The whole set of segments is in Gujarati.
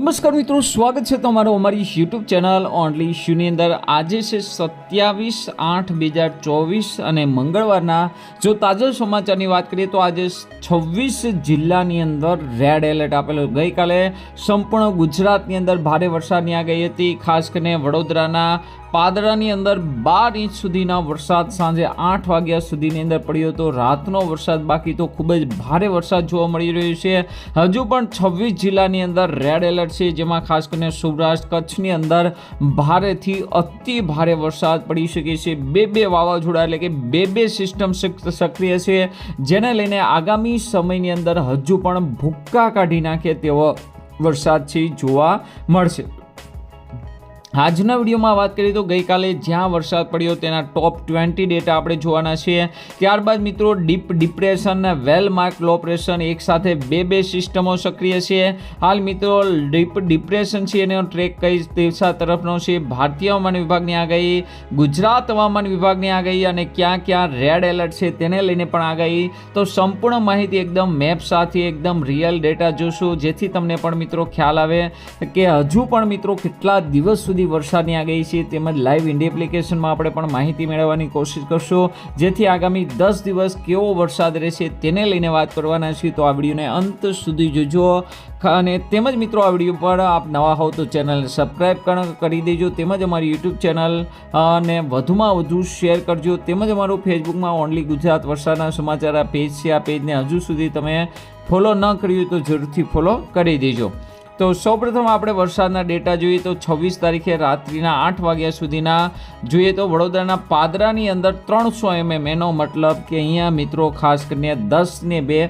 નમસ્કાર મિત્રો, સ્વાગત છે તમારું અમારી યુટ્યુબ ચેનલ ઓનલી શ્યુની અંદર. આજે છે સત્યાવીસ આઠ બે હજાર ચોવીસ અને મંગળવારના. જો તાજા સમાચારની વાત કરીએ તો આજે છવ્વીસ જિલ્લાની અંદર રેડ એલર્ટ આપેલો. ગઈકાલે સંપૂર્ણ ગુજરાતની અંદર ભારે વરસાદની આગાહી હતી. ખાસ કરીને વડોદરાના પાદરાની અંદર બાર ઇંચ સુધીના વરસાદ, સાંજે આઠ વાગ્યા સુધીની અંદર પડ્યો હતો. રાતનો વરસાદ બાકી તો ખૂબ જ ભારે વરસાદ જોવા મળી રહ્યો છે. હજુ પણ છવ્વીસ જિલ્લાની અંદર રેડ એલર્ટ છે, જેમાં ખાસ કરીને સૌરાષ્ટ્ર કચ્છની અંદર ભારેથી અતિ ભારે વરસાદ પડી શકે છે. બે બે વાવાઝોડા એટલે કે બે બે સિસ્ટમ સક્રિય છે, જેને લઈને આગામી સમયની અંદર હજુ પણ ભૂક્કા કાઢી નાખે તેવો વરસાદ છે, જોવા મળશે. આજના વિડીયોમાં વાત કરીએ તો ગઈકાલે જ્યાં વરસાદ પડ્યો તેના ટોપ ટ્વેન્ટી ડેટા આપણે જોવાના છીએ. ત્યારબાદ મિત્રો deep depression well mark low pressure એક સાથે બે બે સિસ્ટમો સક્રિય છે. હાલ મિત્રો ડીપ ડિપ્રેશન છે એનો ટ્રેક કઈ દિશા તરફનો છે? ભારતીય હવામાન વિભાગની આગાહી, ગુજરાત હવામાન વિભાગની આગાહી અને ક્યાં ક્યાં રેડ એલર્ટ છે તેને લઈને પણ આગાહી. તો સંપૂર્ણ માહિતી એકદમ મેપ સાથે એકદમ રિયલ ડેટા જોશું. જેથી તમને પણ મિત્રો ખ્યાલ આવે કે હજુ પણ મિત્રો કેટલા દિવસ સુધી વરસાદની આગાહી છે તેમજ લાઈવ ઇન્ડિયા એપ્લિકેશનમાં આપણે પણ માહિતી મેળવવાની કોશિશ કરશો. જેથી આગામી દસ દિવસ કેવો વરસાદ રહેશે તેને લઈને વાત કરવાના છીએ. તો આ વિડીયોને અંત સુધી જોજો. અને તેમજ મિત્રો, આ વીડિયો પર આપ નવા હોવ તો ચેનલને સબસ્ક્રાઈબ કરી દેજો. તેમજ અમારી યુટ્યુબ ચેનલ અને વધુમાં વધુ શેર કરજો. તેમજ અમારું ફેસબુકમાં ઓનલી ગુજરાત વરસાદના સમાચાર આ પેજ છે. આ પેજને હજુ સુધી તમે ફોલો ન કર્યું તો જરૂરથી ફોલો કરી દેજો. તો સૌપ્રથમ આપણે વરસાદના ડેટા જોઈએ તો છવ્વીસ તારીખે રાત્રિના આઠ વાગ્યા સુધીના જોઈએ તો વડોદરાના પાદરાની અંદર ત્રણસો એમએમ એનો મતલબ કે અહીંયા મિત્રો ખાસ કરીને દસ ને બે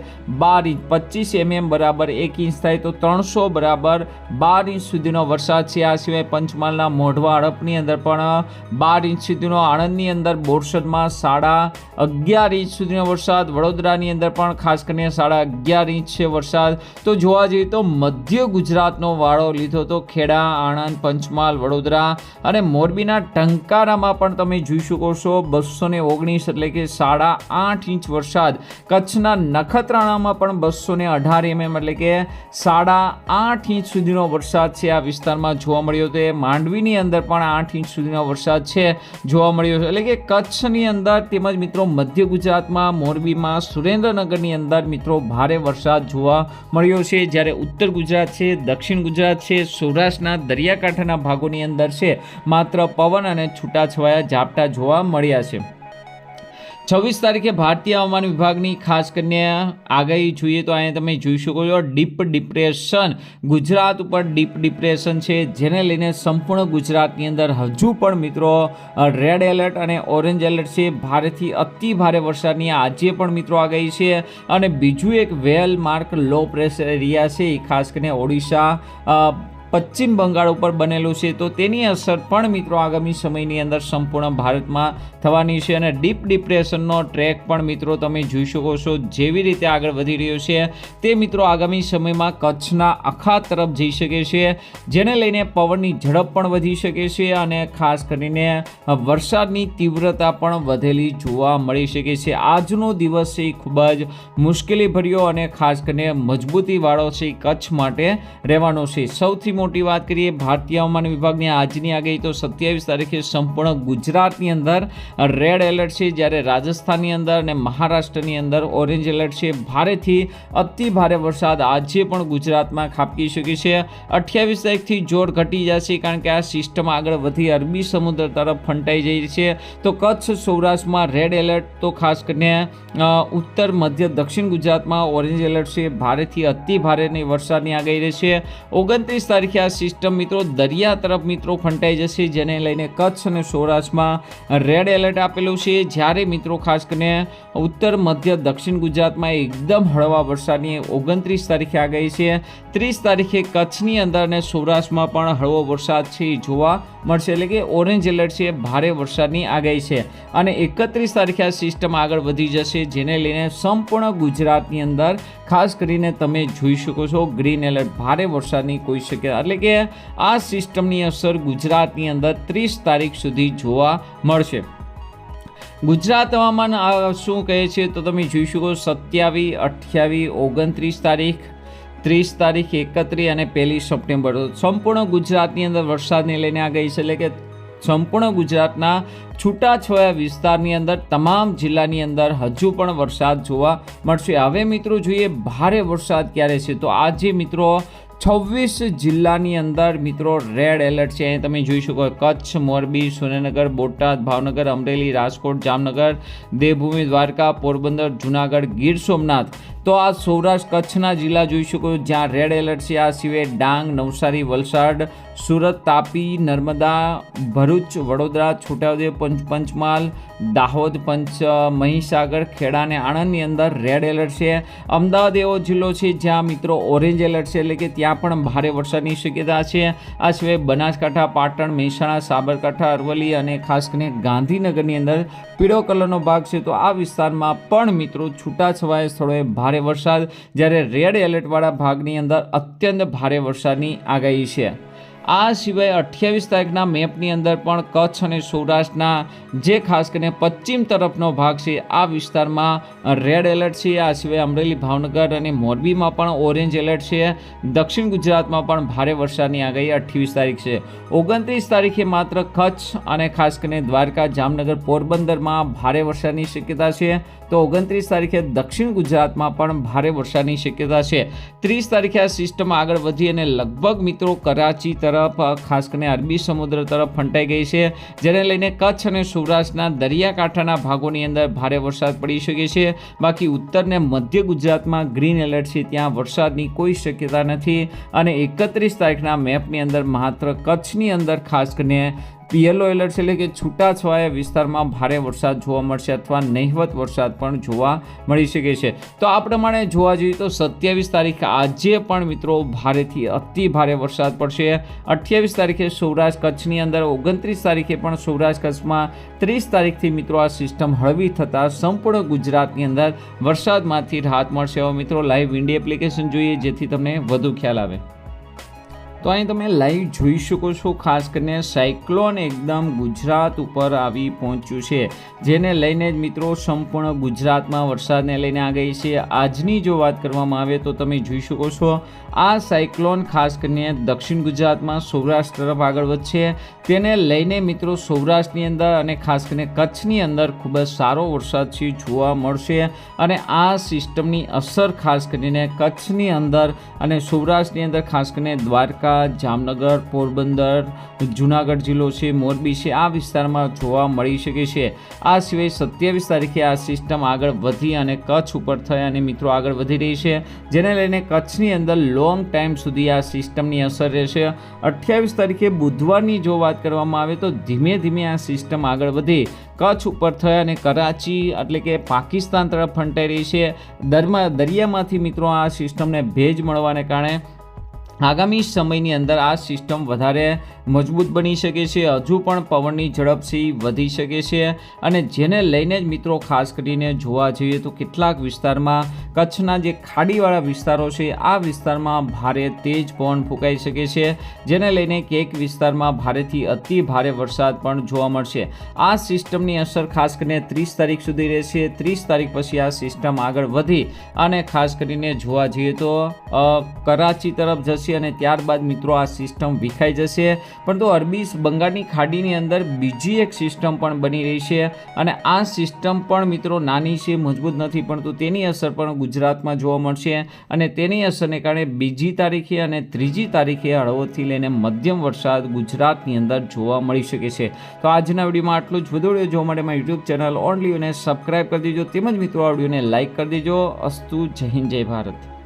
બાર ઇંચ, પચીસ એમએમ બરાબર એક ઇંચ થાય તો ત્રણસો બરાબર બાર ઇંચ સુધીનો વરસાદ છે. આ સિવાય પંચમહાલના મોઢવા હડપની અંદર પણ બાર ઇંચ સુધીનો, આણંદની અંદર બોરસદમાં સાડા અગિયાર ઇંચ સુધીનો વરસાદ, વડોદરાની અંદર પણ ખાસ કરીને સાડા અગિયાર ઇંચ છે વરસાદ. તો જોવા જઈએ તો મધ્ય ગુજરાત ગુજરાતનો વાળો લીધો તો ખેડા, આણંદ, પંચમહાલ, વડોદરા અને મોરબીના ટંકારામાં પણ તમે જોઈ શકો છો બસો ને ઓગણીસ એટલે કે સાડા આઠ ઇંચ વરસાદ. કચ્છના નખત્રાણામાં પણ બસો ને અઢાર એમએમ એટલે કે સાડા આઠ ઇંચ સુધીનો વરસાદ છે આ વિસ્તારમાં જોવા મળ્યો હતો માંડવીની અંદર પણ આઠ ઇંચ સુધીનો વરસાદ છે જોવા મળ્યો છે. એટલે કે કચ્છની અંદર તેમજ મિત્રો મધ્ય ગુજરાતમાં, મોરબીમાં, સુરેન્દ્રનગરની અંદર મિત્રો ભારે વરસાદ જોવા મળ્યો છે. જ્યારે ઉત્તર ગુજરાત છે દક્ષિણ ગુજરાત છે, સૌરાષ્ટ્રના દરિયાકાંઠાના ભાગોની અંદર છે. માત્ર પવન અને છૂટાછવાયા ઝાપટા જોવા મળ્યા છે. છવ્વીસ તારીખે ભારતીય હવામાન વિભાગની ખાસ કરીને આગાહી જોઈએ તો અહીંયા તમે જોઈ શકો છો ડીપ ડિપ્રેશન. ગુજરાત ઉપર ડીપ ડિપ્રેશન છે, જેને લઈને સંપૂર્ણ ગુજરાતની અંદર હજુ પણ મિત્રો રેડ એલર્ટ અને ઓરેન્જ એલર્ટ છે. ભારેથી અતિ ભારે વરસાદની આજે પણ મિત્રો આગાહી છે. અને બીજું એક well mark low pressure area છે, એ ખાસ કરીને ઓડિશા પશ્ચિમ બંગાળ ઉપર બનેલું છે. તો તેની અસર પણ મિત્રો આગામી સમયની અંદર સંપૂર્ણ ભારતમાં થવાની છે અને ડીપ ડિપ્રેશનનો ટ્રેક પણ મિત્રો તમે જોઈ શકો છો જેવી રીતે આગળ વધી રહ્યો છે. તે મિત્રો આગામી સમયમાં કચ્છના અખા તરફ જઈ શકે છે, જેને લઈને પવનની ઝડપ પણ વધી શકે છે અને ખાસ કરીને વરસાદની તીવ્રતા પણ વધેલી જોવા મળી શકે છે. આજનો દિવસ એ ખૂબ જ મુશ્કેલી ભર્યો અને ખાસ કરીને મજબૂતીવાળો છે કચ્છ માટે રહેવાનો છે. સૌથી મોટી વાત કરીએ, ભારતીય હવામાન વિભાગની આજની આગાહી તો સત્યાવીસ તારીખે સંપૂર્ણ ગુજરાતની અંદર રેડ એલર્ટ છે. જ્યારે રાજસ્થાનની અંદર અને મહારાષ્ટ્રની અંદર ઓરેન્જ એલર્ટ છે. ભારેથી અતિ ભારે વરસાદ આજે પણ ગુજરાતમાં ખાબકી શકે છે. અઠ્યાવીસ તારીખથી જોર ઘટી જશે કારણ કે આ સિસ્ટમ આગળ વધી અરબી સમુદ્ર તરફ ફંટાઈ જઈ છે. તો કચ્છ, સૌરાષ્ટ્રમાં રેડ એલર્ટ તો ખાસ કરીને ઉત્તર, મધ્ય, દક્ષિણ ગુજરાતમાં ઓરેન્જ એલર્ટ છે. ભારેથી અતિ ભારેની વરસાદની આગાહી રહેશે. ઓગણત્રીસ તારીખે તારીખે આ સિસ્ટમ મિત્રો, દરિયા તરફ મિત્રો ફંટાઈ જશે, જેને લઈને કચ્છ અને સૌરાષ્ટ્રમાં રેડ એલર્ટ આપેલું છે. જ્યારે મિત્રો ખાસ કરીને ઉત્તર, મધ્ય, દક્ષિણ ગુજરાતમાં એકદમ હળવા વરસાદની ઓગણત્રીસ તારીખે આગાહી છે. ત્રીસ તારીખે કચ્છની અંદર અને સૌરાષ્ટ્રમાં પણ હળવો વરસાદ છે જોવા મળશે. એટલે કે ઓરેન્જ એલર્ટ છે, ભારે વરસાદની આગાહી છે. અને એકત્રીસ તારીખે આ સિસ્ટમ આગળ વધી જશે, જેને લઈને સંપૂર્ણ ગુજરાતની અંદર ખાસ કરીને તમે જોઈ શકો છો ગ્રીન એલર્ટ ભારે વરસાદની કોઈ શક્યતા એટલે કે આ સિસ્ટમની અસર ગુજરાતની અંદર ત્રીસ તારીખ સુધી જોવા મળશે. ગુજરાત હવામાન શું કહે છે તો તમે જોઈ શકો સત્યાવીસ અઠ્યાવીસ ઓગણત્રીસ તારીખ, ત્રીસ તારીખ, એકત્રીસ અને પહેલી સપ્ટેમ્બર. સંપૂર્ણ ગુજરાતની અંદર વરસાદને લઈને આ ગઈ છે એટલે કે સંપૂર્ણ ગુજરાતના છૂટાછવાયા વિસ્તારની અંદર, તમામ જિલ્લાની અંદર હજુ પણ વરસાદ જોવા મળશે. હવે મિત્રો જોઈએ ભારે વરસાદ ક્યારે છે? તો આજે મિત્રો છવ્વીસ જિલ્લાની અંદર મિત્રો રેડ એલર્ટ છે. અહીં તમે જોઈ શકો કચ્છ, મોરબી, સુરેન્દ્રનગર, બોટાદ, ભાવનગર, અમરેલી, રાજકોટ, જામનગર, દેવભૂમિ, દ્વારકા, પોરબંદર, જુનાગઢ, ગીર સોમનાથ તો આ સૌરાષ્ટ્ર કચ્છના જિલ્લા જોઈ શકો જ્યાં રેડ એલર્ટ છે. આ સિવાય ડાંગ, નવસારી, વલસાડ, સુરત, તાપી, નર્મદા, ભરૂચ, વડોદરા, છોટાઉદેપુર, પંચ પંચમહાલ, દાહોદ, પંચ મહીસાગર, ખેડા અને આણંદની અંદર રેડ એલર્ટ છે. અમદાવાદ એવો જિલ્લો છે જ્યાં મિત્રો ઓરેન્જ એલર્ટ છે, એટલે કે ત્યાં પણ ભારે વરસાદની શક્યતા છે. આ સિવાય બનાસકાંઠા, પાટણ, મહેસાણા, સાબરકાંઠા, અરવલ્લી અને ખાસ કરીને ગાંધીનગરની અંદર પીળો કલરનો ભાગ છે. તો આ વિસ્તારમાં પણ મિત્રો છૂટાછવાયા સ્થળોએ ભારે વરસાદ જ્યારે રેડ એલર્ટવાળા ભાગની અંદર અત્યંત ભારે વરસાદની આગાહી છે. આ સિવાય અઠ્યાવીસ તારીખના મેપની અંદર પણ કચ્છ અને સૌરાષ્ટ્રના જે ખાસ કરીને પશ્ચિમ તરફનો ભાગ છે, આ વિસ્તારમાં રેડ એલર્ટ છે. આ સિવાય અમરેલી, ભાવનગર અને મોરબીમાં પણ ઓરેન્જ એલર્ટ છે. દક્ષિણ ગુજરાતમાં પણ ભારે વરસાદની આગાહી અઠ્યાવીસ તારીખ છે. ઓગણત્રીસ તારીખે માત્ર કચ્છ અને ખાસ કરીને દ્વારકા, જામનગર, પોરબંદરમાં ભારે વરસાદની શક્યતા છે. તો ઓગણત્રીસ તારીખે દક્ષિણ ગુજરાતમાં પણ ભારે વરસાદની શક્યતા છે. ત્રીસ તારીખે આ સિસ્ટમ આગળ વધી અને લગભગ મિત્રો કરાચી તરફ ખાસ કરીને અરબી સમુદ્ર તરફ ફંટાઈ ગઈ છે, જેને લઈને કચ્છ અને સૌરાષ્ટ્રના દરિયાકાંઠાના ભાગોની અંદર ભારે વરસાદ પડી શકે છે. બાકી ઉત્તર ને મધ્ય ગુજરાતમાં ગ્રીન એલર્ટ છે, ત્યાં વરસાદની કોઈ શક્યતા નથી. અને એકત્રીસ તારીખના મેપની અંદર માત્ર કચ્છની અંદર ખાસ કરીને યલો એલર્ટ એટલે કે છૂટાછવાયા વિસ્તારમાં ભારે વરસાદ જોવા મળશે અથવા નહિવત વરસાદ પણ જોવા મળી શકે છે. તો આ પ્રમાણે જોવા જઈએ તો સત્યાવીસ તારીખ આજે પણ મિત્રો ભારેથી અતિ ભારે વરસાદ પડશે. અઠ્યાવીસ તારીખે સૌરાષ્ટ્ર કચ્છની અંદર, ઓગણત્રીસ તારીખે પણ સૌરાષ્ટ્ર કચ્છમાં, ત્રીસ તારીખથી મિત્રો આ સિસ્ટમ હળવી થતાં સંપૂર્ણ ગુજરાતની અંદર વરસાદમાંથી રાહત મળશે. હવે મિત્રો લાઈવ ઇન્ડિયા એપ્લિકેશન જોઈએ, જેથી તમને વધુ ખ્યાલ આવે. તો અહીં તમે લાઈવ જોઈ શકો છો, ખાસ કરીને સાયક્લોન એકદમ ગુજરાત ઉપર આવી પહોંચ્યું છે, જેને લઈને જ મિત્રો સંપૂર્ણ ગુજરાતમાં વરસાદને લઈને આ ગઈ છે. આજની જો વાત કરવામાં આવે તો તમે જોઈ શકો છો આ સાયક્લોન ખાસ કરીને દક્ષિણ ગુજરાતમાં સૌરાષ્ટ્ર તરફ આગળ વધશે. તેને લઈને મિત્રો સૌરાષ્ટ્રની અંદર અને ખાસ કરીને કચ્છની અંદર ખૂબ જ સારો વરસાદ છે, જોવા મળશે. અને આ સિસ્ટમની અસર ખાસ કરીને કચ્છની અંદર અને સૌરાષ્ટ્રની અંદર ખાસ કરીને દ્વારકા, જામનગર, પોરબંદર, જુનાગઢ જિલ્લો છે, મોરબી છે, આ વિસ્તારમાં જોવા મળી શકે છે. આ સિવાય સત્યાવીસ તારીખે આ સિસ્ટમ આગળ વધી અને કચ્છ ઉપર થઈ અને મિત્રો આગળ વધી રહી છે. જેને લઈને કચ્છની અંદર લોંગ ટાઈમ સુધી આ સિસ્ટમની અસર રહેશે. અઠ્યાવીસ તારીખે બુધવારની જો વાત કરવામાં આવે તો ધીમે ધીમે આ સિસ્ટમ આગળ વધે. કચ્છ ઉપર થઈ અને કરાચી એટલે કે પાકિસ્તાન તરફ ફંટાઈ રહી છે. દરમાં દરિયામાંથી મિત્રો આ સિસ્ટમને ભેજ મળવાને કારણે આગામી સમયની અંદર આ સિસ્ટમ વધારે મજબૂત બની શકે છે, હજુ પણ પવનની ઝડપથી વધી શકે છે અને જેને લઈને જ મિત્રો ખાસ કરીને જોવા જઈએ તો કેટલાક વિસ્તારમાં કચ્છના જે ખાડીવાળા વિસ્તારો છે, આ વિસ્તારમાં ભારે તેજ પવન ફૂંકાઈ શકે છે, જેને લઈને કેક વિસ્તારમાં ભારેથી અતિ ભારે વરસાદ પણ જોવા મળશે. આ સિસ્ટમની અસર ખાસ કરીને ત્રીસ તારીખ સુધી રહેશે. ત્રીસ તારીખ પછી આ સિસ્ટમ આગળ વધી અને ખાસ કરીને જોવા જઈએ તો કરાચી તરફ જશે. છે અને ત્યારબાદ મિત્રો આ સિસ્ટમ વિખાઈ જશે. પરંતુ અરબી બંગાળની ખાડીની અંદર બીજી એક સિસ્ટમ પણ બની રહી છે અને આ સિસ્ટમ પણ મિત્રો નાની છે, મજબૂત નથી, પરંતુ તેની અસર પણ ગુજરાતમાં જોવા મળશે અને તેની અસરને કારણે બીજી તારીખે અને ત્રીજી તારીખે હળવોથી લઈને મધ્યમ વરસાદ ગુજરાતની અંદર જોવા મળી શકે છે. તો આજના વિડીયોમાં આટલું જ. વધુ જોવા માટે મારી યુટ્યુબ ચેનલ ઓનલી અને સબસ્ક્રાઈબ કરી દેજો. તેમજ મિત્રો આ વિડીયોને લાઇક કરી દેજો. અસ્તુ જય હિન્દ, જય ભારત.